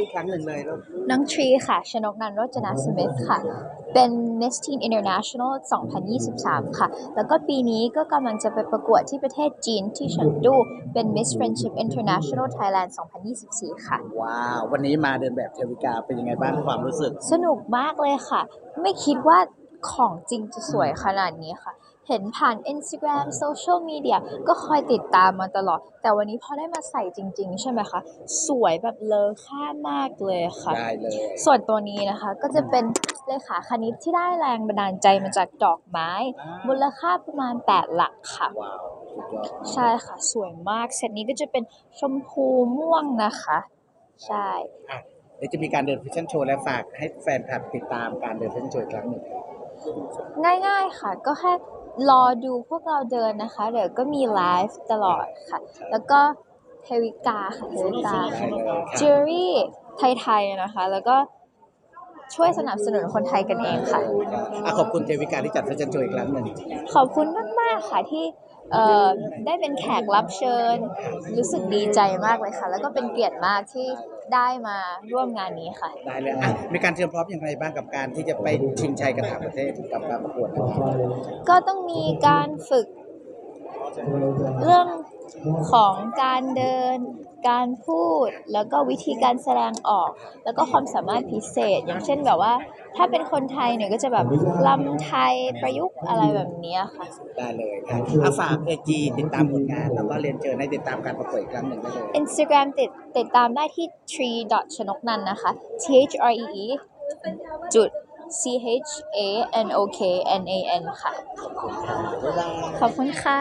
ชื่ออีกครั้งหนึ่งเลยลูกน้องทรีค่ะ ชนกนันท์โรจนาสมิธค่ะ เป็น Miss Teen International 2023 ค่ะ แล้วก็ปีนี้ก็กำลังจะไปประกวดที่ประเทศจีนที่เฉินตูเป็น Miss Friendship International Thailand 2024 ค่ะ ว้าว วันนี้มาเดินแบบเทวิกาเป็นยังไงบ้างความรู้สึก สนุกมากเลยค่ะ ไม่คิดว่าของจริงจะสวยขนาดนี้ค่ะ เห็นผ่าน Instagram โซเชียลมีเดียก็คอยติดตามมาตลอด แต่วันนี้พอได้มาใส่จริง ๆ ใช่ไหมคะ สวยแบบเลอค่ามากเลยค่ะ ได้เลย ส่วนตัวนี้นะคะก็จะเป็นเลขาคณิตที่ได้แรงบันดาลใจมาจากดอกไม้มูลค่าประมาณ 8 หลักค่ะ ว้าวสุดยอดใช่ค่ะ สวยมาก เซตนี้ก็จะเป็นชมพูม่วงนะคะ ใช่อะเดี๋ยวจะมีการเดินแฟชั่นโชว์และฝากให้แฟนคลับติดตามการเดินแฟชั่นโชว์อีกครั้งหนึ่ง ง่ายๆค่ะ ก็แค่ รอดูพวกเราเดินนะคะ เดี๋ยวก็มีไลฟ์ตลอดค่ะ แล้วก็เทวิกาค่ะเทวิกาได้เลยครับจิวเวลรี่ไทยๆนะคะ แล้วก็ ช่วยสนับสนุนคนไทยกันเองค่ะ อะขอบคุณเทวิกาที่จัดแฟชั่นโชว์อีกครั้งหนึ่งขอบคุณมาก ๆ ค่ะที่เอ่อได้เป็นแขกรับเชิญ รู้สึกดีใจมากเลยค่ะ แล้วก็เป็นเกียรติมากที่ได้มาร่วมงานนี้ค่ะ ได้เลยอะมีการเตรียมพร้อมอย่างไรบ้างกับการที่จะไปชิงชัยกับต่างประเทศกับการประกวดนะครับก็ต้องมีการฝึก เรื่องของการเดิน การพูด แล้วก็วิธีการแสดงออก แล้วก็ความสามารถพิเศษ อย่างเช่นแบบว่า ถ้าเป็นคนไทยเนี่ยก็จะแบบลำไทยประยุกต์อะไรแบบเนี้ยค่ะ ได้เลยครับอะฝากเอจีติดตามผลงาน แล้วก็เรียนเชิญให้ติดตามการประกวดอีกครั้งหนึ่งได้เลย Instagram ติดติดตามได้ที่ tree ชนกนันนะคะ T H R E E จุด C H A N O K N A N ค่ะบ๊ายบายขอบคุณค่ะ